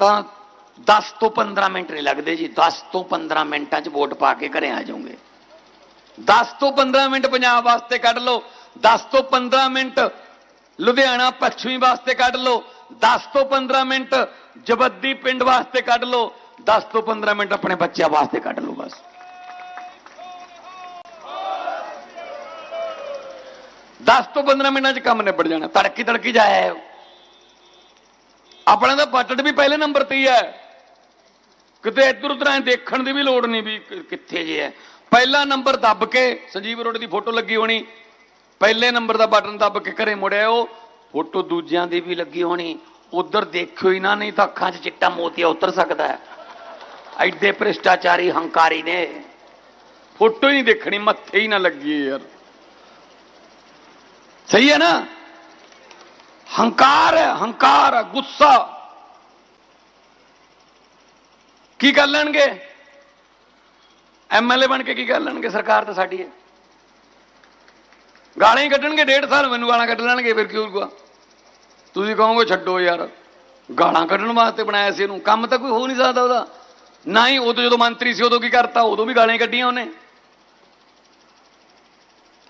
ਤਾਂ 10 ਤੋਂ 15 ਮਿੰਟ ਨਹੀਂ ਲੱਗਦੇ ਜੀ 10 ਤੋਂ 15 ਮਿੰਟਾਂ 'ਚ ਵੋਟ ਪਾ ਕੇ ਘਰੇ ਆ ਜਾਓਗੇ 10 ਤੋਂ 15 ਮਿੰਟ ਪੰਜਾਬ ਵਾਸਤੇ ਕੱਢ ਲਓ 10 ਤੋਂ 15 ਮਿੰਟ ਲੁਧਿਆਣਾ ਪੱਛਮੀ ਵਾਸਤੇ ਕੱਢ ਲਓ 10 ਤੋਂ 15 ਮਿੰਟ ਜਬੱਦੀ ਪਿੰਡ ਵਾਸਤੇ ਕੱਢ ਲਓ 10 ਤੋਂ 15 ਮਿੰਟ ਆਪਣੇ ਬੱਚਿਆਂ ਵਾਸਤੇ ਕੱਢ ਲਓ ਬਸ ਦਸ ਤੋਂ 15 ਮਿੰਟਾਂ 'ਚ ਕੰਮ ਨਿਬੜ ਜਾਣਾ, ਤੜਕੀ ਤੜਕੀ ਜਾਇਆ ਆਇਓ। ਆਪਣਾ ਤਾਂ ਬਜਟ ਵੀ ਪਹਿਲੇ ਨੰਬਰ ਤੇ ਹੀ ਹੈ। ਕਿਤੇ ਇੱਧਰ ਉੱਧਰ ਐ ਦੇਖਣ ਦੀ ਵੀ ਲੋੜ ਨਹੀਂ ਵੀ ਕਿੱਥੇ ਜੇ ਹੈ। ਪਹਿਲਾ ਨੰਬਰ ਦੱਬ ਕੇ ਸੰਜੀਵ ਰੋਡ ਦੀ ਫੋਟੋ ਲੱਗੀ ਹੋਣੀ। ਪਹਿਲੇ ਨੰਬਰ ਦਾ ਬਟਨ ਦੱਬ ਕੇ ਘਰੇ ਮੁੜਿਆ ਉਹ। ਫੋਟੋ ਦੂਜਿਆਂ ਦੀ ਵੀ ਲੱਗੀ ਹੋਣੀ। ਉਧਰ ਦੇਖਿਓ ਹੀ ਨਾ ਨਹੀਂ ਤਾਂ ਅੱਖਾਂ 'ਚ ਚਿੱਟਾ ਮੋਤੀਆ ਉਤਰ ਸਕਦਾ ਹੈ। ਐਡੇ ਭ੍ਰਿਸ਼ਟਾਚਾਰੀ ਹੰਕਾਰੀ ਨੇ। ਫੋਟੋ ਹੀ ਨਹੀਂ ਦੇਖਣੀ, ਮੱਥੇ ਹੀ ਨਾ ਲੱਗੀ ਯਾਰ। ਸਹੀ ਹੈ ਨਾ? ਹੰਕਾਰ ਹੈ ਹੰਕਾਰ ਹੈ, ਗੁੱਸਾ। ਕੀ ਕਰ ਲੈਣਗੇ? ਐਮਐਲਏ ਬਣ ਕੇ ਕੀ ਕਰ ਲੈਣਗੇ? ਸਰਕਾਰ ਤਾਂ ਸਾਡੀ ਹੈ। ਗਾਲਾਂ ਹੀ ਕੱਢਣਗੇ, ਡੇਢ ਸਾਲ ਮੈਨੂੰ ਗਾਲਾਂ ਕੱਢ ਲੈਣਗੇ, ਫਿਰ ਕੀ ਹੋਊਗਾ? ਤੁਸੀਂ ਕਹੋਗੇ, ਛੱਡੋ ਯਾਰ, ਗਾਲਾਂ ਕੱਢਣ ਵਾਸਤੇ ਬਣਾਇਆ ਸੀ ਇਹਨੂੰ। ਕੰਮ ਤਾਂ ਕੋਈ ਹੋ ਨਹੀਂ ਸਕਦਾ ਉਹਦਾ। ਨਾ ਹੀ ਉਦੋਂ ਜਦੋਂ ਮੰਤਰੀ ਸੀ, ਉਦੋਂ ਕੀ ਕਰਤਾ? ਉਦੋਂ ਵੀ ਗਾਲਾਂ ਕੱਢੀਆਂ ਉਹਨੇ।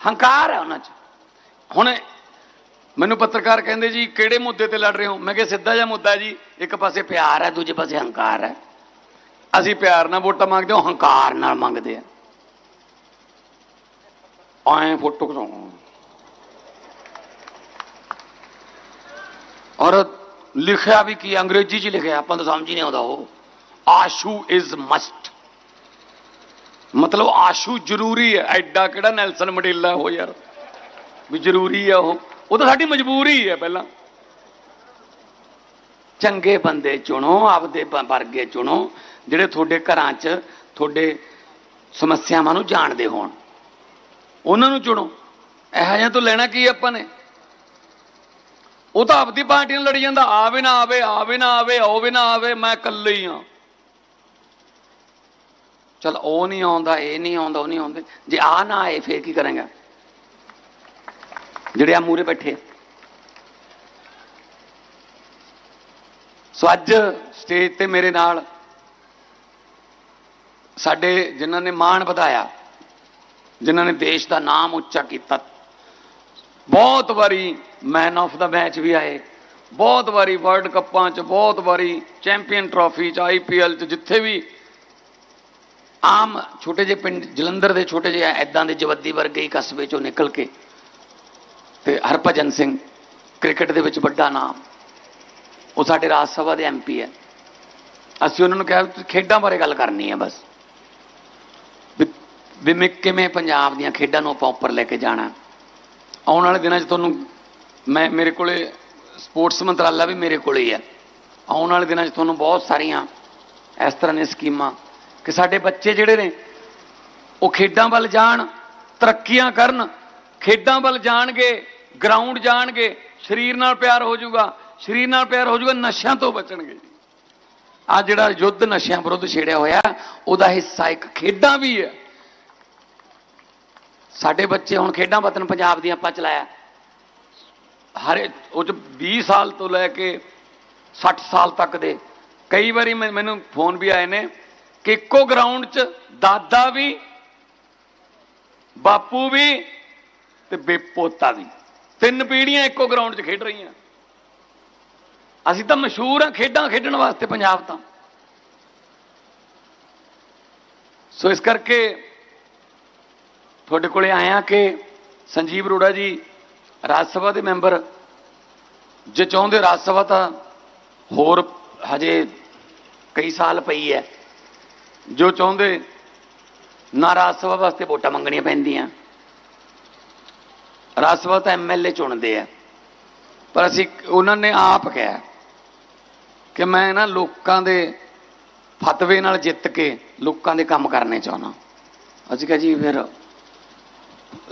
ਹੰਕਾਰ ਹੈ ਉਹਨਾਂ 'ਚ। ਹੁਣ ਮੈਨੂੰ ਪੱਤਰਕਾਰ ਕਹਿੰਦੇ ਜੀ, ਕਿਹੜੇ ਮੁੱਦੇ ਤੇ ਲੜ ਰਹੇ ਹੋ? ਮੈਂ ਕਿਹਾ, ਸਿੱਧਾ ਜਿਹਾ ਮੁੱਦਾ ਜੀ, ਇੱਕ ਪਾਸੇ ਪਿਆਰ ਹੈ, ਦੂਜੇ ਪਾਸੇ ਹੰਕਾਰ ਹੈ। ਅਸੀਂ ਪਿਆਰ ਨਾਲ ਵੋਟਾਂ ਮੰਗਦੇ ਹਾਂ ਹੰਕਾਰ ਨਾਲ ਮੰਗਦੇ ਆ। ਆਏ ਫੋਟੋ ਖਿਚਾਉਣ ਔਰ ਲਿਖਿਆ ਵੀ ਕੀ ਅੰਗਰੇਜ਼ੀ ਚ ਲਿਖਿਆ, ਆਪਾਂ ਨੂੰ ਸਮਝ ਹੀ ਨਹੀਂ ਆਉਂਦਾ ਉਹ। ਆਸ਼ੂ ਇਜ਼ ਮਸਟ ਮਤਲਬ ਆਸ਼ੂ ਜ਼ਰੂਰੀ ਹੈ। ਐਡਾ ਕਿਹੜਾ ਨੈਲਸਨ ਮੰਡੇਲਾ ਉਹ ਯਾਰ? ਵੀ ਜ਼ਰੂਰੀ ਹੈ ਉਹ। ਉਹ ਤਾਂ ਸਾਡੀ ਮਜਬੂਰੀ ਹੈ ਪਹਿਲਾਂ। ਚੰਗੇ ਬੰਦੇ ਚੁਣੋ, ਆਪਦੇ ਵਰਗੇ ਚੁਣੋ, ਜਿਹੜੇ ਤੁਹਾਡੇ ਘਰਾਂ 'ਚ ਤੁਹਾਡੇ ਸਮੱਸਿਆਵਾਂ ਨੂੰ ਜਾਣਦੇ ਹੋਣ। ਉਹਨਾਂ ਨੂੰ ਚੁਣੋ। ਇਹੋ ਜਿਹਾ ਤੋਂ ਲੈਣਾ ਕੀ ਆਪਾਂ ਨੇ? ਉਹ ਤਾਂ ਆਪਦੀ ਪਾਰਟੀ ਨਾਲ ਲੜੀ ਜਾਂਦਾ, ਆਵੇ ਨਾ ਆਵੇ ਆਵੇ ਨਾ ਆਵੇ ਆਵੇ ਨਾ ਆਵੇ, ਮੈਂ ਇਕੱਲੇ ਹੀ। ਆ ਚਲ ਉਹ ਨਹੀਂ ਆਉਂਦਾ, ਇਹ ਨਹੀਂ ਆਉਂਦਾ, ਉਹ ਨਹੀਂ ਆਉਂਦੇ। ਜੇ ਆ ਨਾ ਆਏ, ਫੇਰ ਕੀ ਕਰਾਂਗਾ? ਜਿਹੜੇ ਆ ਮੂਰੇ ਬੈਠੇ ਆ। ਸੋ ਅੱਜ ਸਟੇਜ ਤੇ ਮੇਰੇ ਨਾਲ ਸਾਡੇ ਜਿਨ੍ਹਾਂ ਨੇ ਮਾਣ ਵਧਾਇਆ, ਜਿਨ੍ਹਾਂ ਨੇ ਦੇਸ਼ ਦਾ ਨਾਮ ਉੱਚਾ ਕੀਤਾ ਬਹੁਤ ਵਾਰੀ ਮੈਨ ਆਫ ਦਾ ਮੈਚ ਵੀ ਆਏ ਬਹੁਤ ਵਾਰੀ ਵਰਲਡ ਕੱਪਾਂ 'ਚ, ਬਹੁਤ ਵਾਰੀ ਚੈਂਪੀਅਨ ਟਰਾਫੀ 'ਚ ਆਈਪੀਐਲ 'ਚ, ਜਿੱਥੇ ਵੀ ਆਮ ਛੋਟੇ ਜਿਹੇ ਪਿੰਡ, ਜਲੰਧਰ ਦੇ ਛੋਟੇ ਜਿਹੇ ਐਦਾਂ ਦੇ ਜਵੱਦੀ ਵਰਗੇ ਹੀ ਕਸਬੇ 'ਚੋਂ ਨਿਕਲ ਕੇ ਤੇ ਹਰਭਜਨ ਸਿੰਘ ਕ੍ਰਿਕਟ ਦੇ ਵਿੱਚ ਵੱਡਾ ਨਾਮ। ਉਹ ਸਾਡੇ ਰਾਜ ਸਭਾ ਦੇ ਐਮਪੀ ਹੈ। ਅਸੀਂ ਉਹਨਾਂ ਨੂੰ ਕਿਹਾ ਤੁਸੀਂ ਖੇਡਾਂ ਬਾਰੇ ਗੱਲ ਕਰਨੀ ਹੈ ਬਸ। ਵੀ- ਵੀ ਮੈਂ ਕਿਵੇਂ ਪੰਜਾਬ ਦੀਆਂ ਖੇਡਾਂ ਨੂੰ ਆਪਾਂ ਉੱਪਰ ਲੈ ਕੇ ਜਾਣਾ। ਆਉਣ ਵਾਲੇ ਦਿਨਾਂ 'ਚ ਤੁਹਾਨੂੰ ਮੈਂ ਮੇਰੇ ਕੋਲੇ ਸਪੋਰਟਸ ਮੰਤਰਾਲਾ ਵੀ ਮੇਰੇ ਕੋਲੇ ਹੀ ਹੈ। ਆਉਣ ਵਾਲੇ ਦਿਨਾਂ 'ਚ ਤੁਹਾਨੂੰ ਬਹੁਤ ਸਾਰੀਆਂ ਇਸ ਤਰ੍ਹਾਂ ਦੀਆਂ ਸਕੀਮਾਂ ਕਿ ਸਾਡੇ ਬੱਚੇ ਜਿਹੜੇ ਨੇ, ਉਹ ਖੇਡਾਂ ਵੱਲ ਜਾਣ, ਤਰੱਕੀਆਂ ਕਰਨ, ਖੇਡਾਂ ਵੱਲ ਜਾਣਗੇ। ਗਰਾਊਂਡ ਜਾਣਗੇ, ਸਰੀਰ ਨਾਲ ਪਿਆਰ ਹੋ ਜਾਊਗਾ, ਸਰੀਰ ਨਾਲ ਪਿਆਰ ਹੋ ਜਾਊਗਾ, ਨਸ਼ਿਆਂ ਤੋਂ ਬਚਣਗੇ। ਆ ਜਿਹੜਾ ਯੁੱਧ ਨਸ਼ਿਆਂ ਵਿਰੁੱਧ ਛੇੜਿਆ ਹੋਇਆ, ਉਹਦਾ ਹਿੱਸਾ ਇੱਕ ਖੇਡਾਂ ਵੀ ਹੈ। ਸਾਡੇ ਬੱਚੇ ਹੁਣ ਖੇਡਾਂ ਵਤਨ ਪੰਜਾਬ ਦੀਆਂ ਆਪਾਂ ਚਲਾਇਆ। ਹਰ ਉਹ ਚ 20 ਸਾਲ ਤੋਂ ਲੈ ਕੇ 60 ਸਾਲ ਤੱਕ ਦੇ। ਕਈ ਵਾਰੀ ਮੈਨੂੰ ਫੋਨ ਵੀ ਆਏ ਨੇ ਕਿ ਇੱਕੋ ਗਰਾਊਂਡ 'ਚ ਦਾਦਾ ਵੀ, ਬਾਪੂ ਵੀ ਤੇ ਬੇਪੋਤਾ ਵੀ। ਤਿੰਨ ਪੀੜ੍ਹੀਆਂ ਇੱਕੋ ਗਰਾਊਂਡ 'ਚ ਖੇਡ ਰਹੀਆਂ। ਅਸੀਂ ਤਾਂ ਮਸ਼ਹੂਰ ਆ ਖੇਡਾਂ ਖੇਡਣ ਵਾਸਤੇ ਪੰਜਾਬ ਤਾਂ। ਸੋ ਇਸ ਕਰਕੇ ਤੁਹਾਡੇ ਕੋਲੇ ਆਇਆ ਕਿ ਸੰਜੀਵ ਅਰੋੜਾ ਜੀ ਰਾਜ ਸਭਾ ਦੇ ਮੈਂਬਰ, ਜੇ ਚਾਹੁੰਦੇ ਰਾਜ ਸਭਾ ਤਾਂ ਹੋਰ ਹਜੇ ਕਈ ਸਾਲ ਪਈ ਹੈ। ਜੋ ਚਾਹੁੰਦੇ ਨਾ ਰਾਜ ਸਭਾ ਵਾਸਤੇ ਵੋਟਾਂ ਮੰਗਣੀਆਂ ਪੈਂਦੀਆਂ। ਰਾਜ ਸਭਾ ਤਾਂ ਐਮਐਲਏ ਚੁਣਦੇ ਆ। ਪਰ ਅਸੀਂ ਉਹਨਾਂ ਨੇ ਆਪ ਕਿਹਾ ਕਿ ਮੈਂ ਨਾ ਲੋਕਾਂ ਦੇ ਫਤਵੇ ਨਾਲ ਜਿੱਤ ਕੇ ਲੋਕਾਂ ਦੇ ਕੰਮ ਕਰਨੇ ਚਾਹੁੰਦਾ। ਅਸੀਂ ਕਿਹਾ ਜੀ ਫਿਰ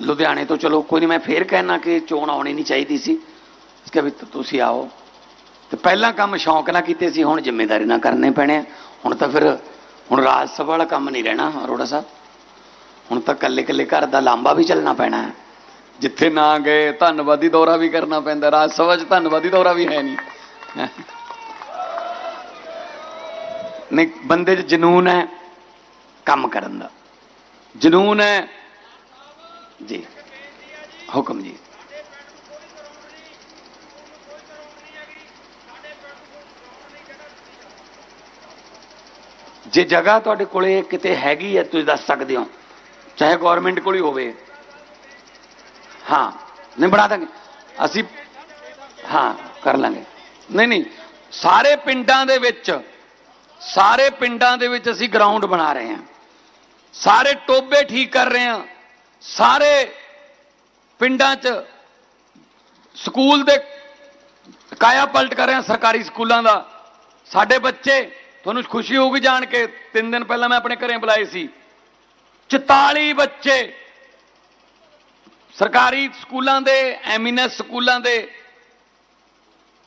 ਲੁਧਿਆਣੇ ਤੋਂ ਚਲੋ, ਕੋਈ ਨਹੀਂ ਮੈਂ ਫੇਰ ਕਹਿਣਾ ਕਿ ਚੋਣ ਆਉਣੀ ਨਹੀਂ ਚਾਹੀਦੀ ਸੀ। ਇਸ ਕਿਹਾ ਵੀ ਤੁਸੀਂ ਆਓ। ਤੇ ਪਹਿਲਾਂ ਕੰਮ ਸ਼ੌਂਕ ਨਾਲ ਕੀਤੇ ਸੀ, ਹੁਣ ਜ਼ਿੰਮੇਵਾਰੀ ਨਾਲ ਕਰਨੇ ਪੈਣੇ ਆ। ਹੁਣ ਤਾਂ ਫਿਰ, ਹੁਣ ਰਾਜ ਸਭਾ ਵਾਲਾ ਕੰਮ ਨਹੀਂ ਰਹਿਣਾ, ਅਰੋੜਾ ਸਾਹਿਬ। ਹੁਣ ਤਾਂ ਕੱਲੇ ਕੱਲੇ ਘਰ ਦਾ ਲਾਂਬਾ ਵੀ ਚੱਲਣਾ ਪੈਣਾ ਹੈ। ਜਿੱਥੇ ਨਾ ਗਏ, ਧੰਨਵਾਦੀ ਦੌਰਾ ਵੀ ਕਰਨਾ ਪੈਂਦਾ, ਰਾਜ ਸਭਾ 'ਚ ਧੰਨਵਾਦੀ ਦੌਰਾ ਵੀ ਹੈ ਨਹੀਂ। ਨਹੀਂ, ਬੰਦੇ 'ਚ ਜਨੂਨ ਹੈ ਕੰਮ ਕਰਨ ਦਾ। ਜਨੂਨ ਹੈ ਜੀ, ਹੁਕਮ ਜੀ। ਜੇ ਜਗ੍ਹਾ ਤੁਹਾਡੇ ਕੋਲੇ ਕਿਤੇ ਹੈਗੀ ਹੈ, ਤੁਸੀਂ ਦੱਸ ਸਕਦੇ ਹੋ। ਚਾਹੇ ਗਵਰਨਮੈਂਟ ਕੋਲ ਹੀ ਹੋਵੇ। ਹਾਂ ਨਹੀਂ ਬਣਾ ਦਾਂਗੇ। ਅਸੀਂ, ਹਾਂ, ਕਰ ਲਾਂਗੇ। ਨਹੀਂ ਨਹੀਂ, ਸਾਰੇ ਪਿੰਡਾਂ ਦੇ ਵਿੱਚ, ਸਾਰੇ ਪਿੰਡਾਂ ਦੇ ਵਿੱਚ ਅਸੀਂ ਗਰਾਊਂਡ ਬਣਾ ਰਹੇ ਹਾਂ। ਸਾਰੇ ਟੋਬੇ ਠੀਕ ਕਰ ਰਹੇ ਹਾਂ। ਸਾਰੇ ਪਿੰਡਾਂ 'ਚ ਸਕੂਲ ਦੇ ਕਾਇਆ ਪਲਟ ਕਰ ਰਹੇ ਹਾਂ, ਸਰਕਾਰੀ ਸਕੂਲਾਂ ਦਾ। ਸਾਡੇ ਬੱਚੇ, ਤੁਹਾਨੂੰ ਖੁਸ਼ੀ ਹੋਊਗੀ ਜਾਣ ਕੇ, ਤਿੰਨ ਦਿਨ ਪਹਿਲਾਂ ਮੈਂ ਆਪਣੇ ਘਰੇ ਬੁਲਾਏ ਸੀ। 44 ਬੱਚੇ ਸਰਕਾਰੀ ਸਕੂਲਾਂ ਦੇ ਐਮੀਨੈਸ ਸਕੂਲਾਂ ਦੇ,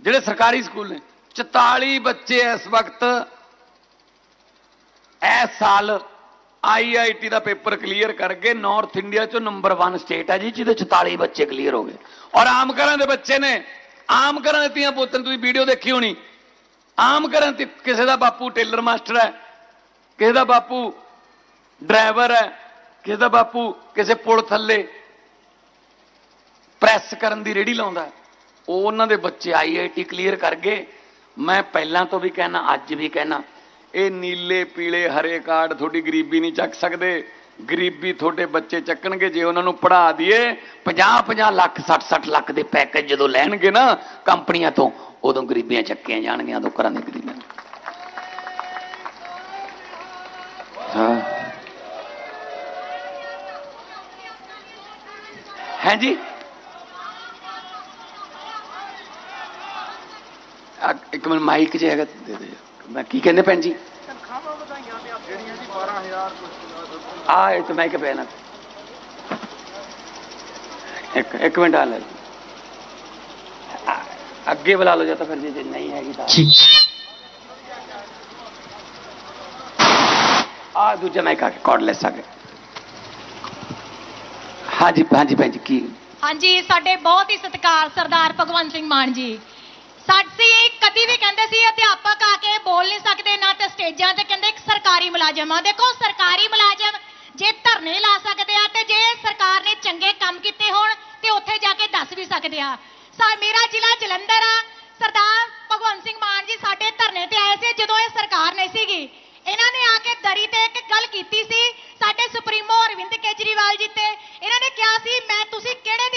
ਜਿਹੜੇ ਸਰਕਾਰੀ ਸਕੂਲ ਨੇ 44 ਬੱਚੇ ਇਸ ਵਕਤ ਇਸ ਸਾਲ ਆਈਆਈਟੀ ਦਾ ਪੇਪਰ ਕਲੀਅਰ ਕਰਕੇ ਨਾਰਥ ਇੰਡੀਆ ਚੋਂ ਨੰਬਰ 1 ਸਟੇਟ ਹੈ ਜੀ, ਜਿਹਦੇ 44 ਬੱਚੇ ਕਲੀਅਰ ਹੋ ਗਏ। ਔਰ ਆਮ ਘਰਾਂ ਦੇ ਬੱਚੇ ਨੇ, ਆਮ ਘਰਾਂ ਦੇ ਧੀਆਂ ਪੁੱਤਰ ਤੁਸੀਂ ਵੀਡੀਓ ਦੇਖੀ ਹੋਣੀ, ਆਮ ਘਰਾਂ ਤੇ ਕਿਸੇ ਦਾ ਬਾਪੂ ਟੇਲਰ ਮਾਸਟਰ ਹੈ, ਕਿਸੇ ਦਾ ਬਾਪੂ ਡਰਾਈਵਰ ਹੈ, ਕਿਸੇ ਦਾ ਬਾਪੂ ਕਿਸੇ ਪੁਲ ਥੱਲੇ ਪ੍ਰੈਸ ਕਰਨ ਦੀ ਰੇੜੀ ਲਾਉਂਦਾ ਉਹ ਉਹਨਾਂ ਦੇ ਬੱਚੇ ਆਈਆਈਟੀ ਕਲੀਅਰ ਕਰ ਗਏ। ਮੈਂ ਪਹਿਲਾਂ ਤੋਂ ਵੀ ਕਹਿਣਾ, ਅੱਜ ਵੀ ਕਹਿਣਾ, ਇਹ ਨੀਲੇ, ਪੀਲੇ, ਹਰੇ ਕਾਰਡ ਤੁਹਾਡੀ ਗਰੀਬੀ ਨਹੀਂ ਚੱਕ ਸਕਦੇ। ਗਰੀਬੀ ਤੁਹਾਡੇ ਬੱਚੇ ਚੱਕਣਗੇ, ਜੇ ਉਹਨਾਂ ਨੂੰ ਪੜ੍ਹਾ ਦਈਏ 50 50 ਲੱਖ 60 60 ਲੱਖ ਦੇ ਪੈਕੇਜ ਜਦੋਂ ਲੈਣਗੇ ਨਾ ਕੰਪਨੀਆਂ ਤੋਂ, ਉਦੋਂ ਗਰੀਬੀਆਂ ਚੱਕੀਆਂ ਜਾਣਗੀਆਂ, ਉਦੋਂ ਘਰਾਂ ਦੀ ਗਰੀਬੀਆਂ। ਹਾਂ ਜੀ? ਇੱਕ ਮਿੰਟ ਮਾਈਕ ਜੇ ਹੈਗਾ ਦੇ ਦੇ। ਮੈਂ ਕੀ ਕਹਿੰਦੇ ਭੈਣ ਜੀ? ਤਨਖਾਹਾਂ ਵਧਾਈਆਂ ਤੇ ਜਿਹੜੀਆਂ ਜੀ 12000 ਕੁਝ ਆ ਇਹ ਤਾਂ ਮੈਂ ਕਿ ਪੈਣਾ ਇੱਕ ਇੱਕ ਮਿੰਟ ਆ ਲੈ। ਅੱਗੇ ਬੁਲਾ ਲਓ ਜਾਂ ਤਾਂ ਫਿਰ ਜੇ ਨਹੀਂ ਹੈਗੀ ਤਾਂ। ਆ ਦੂਜਾ ਮਾਈਕ ਆ ਕੇ ਕਾਰਡਲੈਸ ਆ ਗਿਆ। ਹਾਂਜੀ ਹਾਂਜੀ ਭੈਣ ਜੀ ਕੀ? ਹਾਂਜੀ ਸਾਡੇ ਬਹੁਤ ਹੀ ਸਤਿਕਾਰ ਸਰਦਾਰ ਭਗਵੰਤ ਸਿੰਘ ਮਾਨ ਜੀ। ਸਾਡੀ ਕਦੀ ਵੀ ਕਹਿੰਦੇ ਸੀ, ਅਧਿਆਪਕ ਆ ਕੇ ਬੋਲ ਨਹੀਂ ਸਕਦੇ ਨਾ ਤੇ ਸਟੇਜਾਂ ਤੇ ਕਹਿੰਦੇ ਇੱਕ ਸਰਕਾਰੀ ਮੁਲਾਜ਼ਮ ਆ। ਦੇਖੋ, ਸਰਕਾਰੀ ਮੁਲਾਜ਼ਮ ਜੇ ਧਰਨੇ ਲਾ ਸਕਦੇ ਆ ਤੇ ਜੇ ਸਰਕਾਰ ਨੇ ਚੰਗੇ ਕੰਮ ਕੀਤੇ ਹੋਣ ਤੇ ਉੱਥੇ ਜਾ ਕੇ ਦੱਸ ਵੀ ਸਕਦੇ ਆ। ਸਾ, ਮੇਰਾ ਜ਼ਿਲ੍ਹਾ ਜਲੰਧਰ ਆ। ਸਰਦਾਰ ਭਗਵੰਤ ਸਿੰਘ ਮਾਨ ਜੀ ਸਾਡੇ ਧਰਨੇ ਤੇ ਆਏ ਸੀ ਜਦੋਂ ਇਹ ਸਰਕਾਰ ਨਹੀਂ ਸੀਗੀ। ਇਹਨਾਂ ਨੇ ਆ ਕੇ ਦਰੀ ਤੇ ਇੱਕ ਗੱਲ ਕੀਤੀ ਸੀ ਸਾਡੇ ਸੁਪਰੀਮੋ ਅਰਵਿੰਦ ਕੇਜਰੀਵਾਲ ਜੀ ਤੇ। ਇਹਨਾਂ ਨੇ ਕਿਹਾ ਸੀ, ਮੈਂ, ਤੁਸੀਂ ਕਿਹੜੇ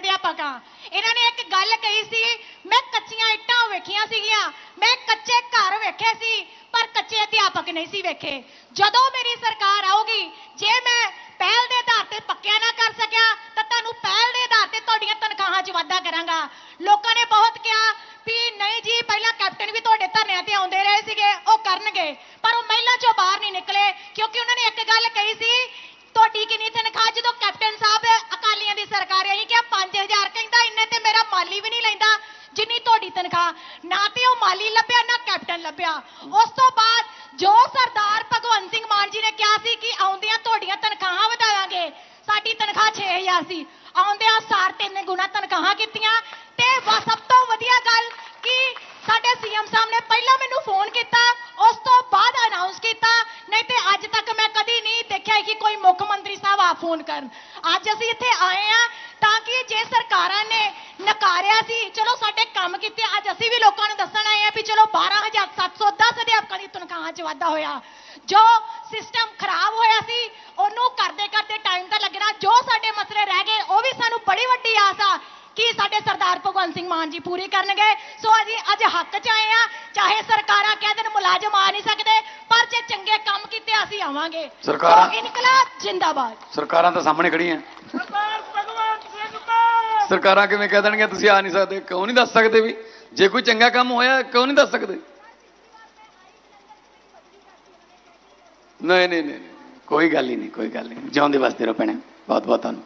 ਕਿਹਾ। ਸੀ ਇਹਨਾਂ ਨੇ ਇੱਕ ਗੱਲ ਕਹੀ ਸੀ, ਮੈਂ ਕੱਚੀਆਂ ਇੱਟਾਂ ਵੇਖੀਆਂ ਸੀਗੀਆਂ। ਮੈਂ ਕੱਚੇ ਘਰ ਵੇਖੇ ਸੀ, ਪਰ ਕੱਚੇ ਅਧਿਆਪਕ ਨਹੀਂ ਸੀ ਵੇਖੇ। ਜਦੋਂ ਮੇਰੀ ਸਰਕਾਰ ਆਊਗੀ, ਜੇ ਮੈਂ ਪਹਿਲ ਦੇ ਆਧਾਰ ਤੇ ਪੱਕਿਆ ਨਾ ਕਰ ਸਕਿਆ, ਤਾਂ ਤੁਹਾਨੂੰ ਪਹਿਲ ਦੇ ਆਧਾਰ ਤੇ ਤੁਹਾਡੀਆਂ ਤਨਖਾਹਾਂ 'ਚ ਵਾਧਾ ਕਰਾਂਗਾ। ਲੋਕਾਂ ਨੇ ਬਹੁਤ ਕਿਹਾ ਵੀ ਨਹੀਂ ਜੀ, ਪਹਿਲਾਂ ਕੈਪਟਨ ਵੀ ਤੁਹਾਡੇ ਧਰਨਿਆਂ ਤੇ ਆਉਂਦੇ ਰਹੇ ਸੀਗੇ, ਉਹ ਕਰਨਗੇ। ਪਰ ਉਹ ਮਹਿਲਾ 'ਚੋਂ ਬਾਹਰ ਨਹੀਂ ਨਿਕਲੇ, ਕਿਉਂਕਿ ਉਹਨਾਂ ਨੇ ਇੱਕ ਗੱਲ ਕਹੀ ਸੀ, ਤੁਹਾਡੀ ਕਿੰਨੀ ਤਨਖਾਹ ਜਦੋਂ ਕੈਪਟਨ ਸਾਹਿਬ ਅਕਾਲੀਆਂ ਦੀ ਸਰਕਾਰ ਆਈ ਕਿ 5000 ਕਹਿੰਦਾ ਇੰਨੇ ਤੇ ਮੇਰਾ ਮਾਲੀ ਵੀ ਨਹੀਂ ਲੈਂਦਾ, ਜਿੰਨੀ ਤੁਹਾਡੀ ਤਨਖਾਹ। ਨਾ ਤੇ ਉਹ ਮਾਲੀ ਲੱਭਿਆ, ਨਾ ਕੈਪਟਨ ਲੱਭਿਆ। ਉਸ ਤੋਂ ਬਾਅਦ ਜੋ ਸਰਦਾਰ ਭਗਵੰਤ ਸਿੰਘ ਮਾਨ ਜੀ ਨੇ ਕਿਹਾ ਸੀ ਕਿ ਆਉਂਦਿਆਂ ਤੁਹਾਡੀਆਂ ਤਨਖਾਹਾਂ ਵਧਾਵਾਂਗੇ, ਸਾਡੀ ਤਨਖਾਹ 6000 ਸੀ। ਆਉਂਦਿਆਂ ਸਾਰ ਤਿੰਨ ਗੁਣਾ ਤਨਖਾਹਾਂ ਕੀਤੀਆਂ। ਤੇ ਸਭ ਤੋਂ ਵਧੀਆ ਗੱਲ ਕਿ ਸਾਡੇ ਸੀਐਮ ਸਾਹਿਬ ਨੇ ਪਹਿਲਾਂ ਮੈਨੂੰ ਫੋਨ ਕੀਤਾ ਉਸ ਤੋਂ ਬਾਅਦ ਅਨਾਉਂਸ ਕੀਤਾ ਨਹੀਂ ਤੇ ਅੱਜ ਤੱਕ ਮੈਂ ਕਦੀ ਨਹੀਂ ਦੇਖਿਆ ਕਿ ਕੋਈ ਮੁੱਖ ਮੰਤਰੀ ਸਾਹਿਬ ਆ ਫੋਨ ਕਰਨ ਅੱਜ ਅਸੀਂ ਇੱਥੇ ਆਏ ਆ ਤਾਂ ਕਿ ਜੇ ਸਰਕਾਰਾਂ ਨੇ ਨਕਾਰਿਆ ਸੀ ਚਲੋ ਸਾਡੇ ਕੰਮ ਕੀਤੇ ਅੱਜ ਅਸੀਂ ਵੀ ਲੋਕਾਂ ਨੂੰ ਦੱਸਣ ਆਏ ਆ ਵੀ ਚਲੋ 12710 ਅਧਿਆਪਕਾਂ ਦੀ ਤਨਖਾਹਾਂ 'ਚ ਵਾਧਾ ਹੋਇਆ ਜੋ ਸਿਸਟਮ ਖਰਾਬ ਹੋਇਆ ਸੀ ਉਹਨੂੰ ਕਰਦੇ ਕਰਦੇ ਟਾਈਮ ਤਾਂ ਲੱਗਣਾ ਜੋ ਸਾਡੇ ਮਸਲੇ ਰਹਿ ਗਏ ਉਹ ਵੀ ਸਾਨੂੰ ਬੜੀ ਵੱਡੀ ਆਸ ਆ ਕਿ ਸਾਡੇ ਸਰਦਾਰ ਭਗਵੰਤ ਸਿੰਘ ਮਾਨ ਜੀ ਪੂਰੀ ਕਰਨਗੇ। ਸੋ ਅਸੀਂ ਅੱਜ ਹੱਕ 'ਚ ਆਏ ਆ ਚਾਹੇ ਸਰਕਾਰਾਂ ਕਹਿ ਦੇਣ ਮੁਲਾਜ਼ਮ ਆ ਨਹੀਂ ਸਕਦੇ ਪਰ ਜੇ ਚੰਗੇ ਕੰਮ ਕੀਤੇ ਅਸੀਂ ਆਵਾਂਗੇ। ਸਰਕਾਰਾਂ- ਇਨਕਲਾਬ ਜਿੰਦਾਬਾਦ। ਸਰਕਾਰਾਂ ਤਾਂ ਸਾਹਮਣੇ ਖੜੀਆਂ ਸਰਦਾਰ ਭਗਵੰਤ ਸਿੰਘ ਮਾਨ ਸਰਕਾਰਾਂ ਕਿਵੇਂ ਕਹਿ ਦੇਣਗੇ ਤੁਸੀਂ ਆ ਨਹੀਂ ਸਕਦੇ ਕਿਉਂ ਨਹੀਂ ਦੱਸ ਸਕਦੇ ਵੀ? ਜੇ ਕੋਈ ਚੰਗਾ ਕੰਮ ਹੋਇਆ ਕਿਉਂ ਨਹੀਂ ਦੱਸ ਸਕਦੇ? ਨਹੀਂ ਨਹੀਂ ਨਹੀਂ, ਕੋਈ ਗੱਲ ਹੀ ਨਹੀਂ ਕੋਈ ਗੱਲ ਨਹੀਂ। ਜਿਉਂਦੇ ਵਸਦੇ ਰਹੋ ਭੈਣੇ। ਬਹੁਤ ਬਹੁਤ ਤੁਹਾਨੂੰ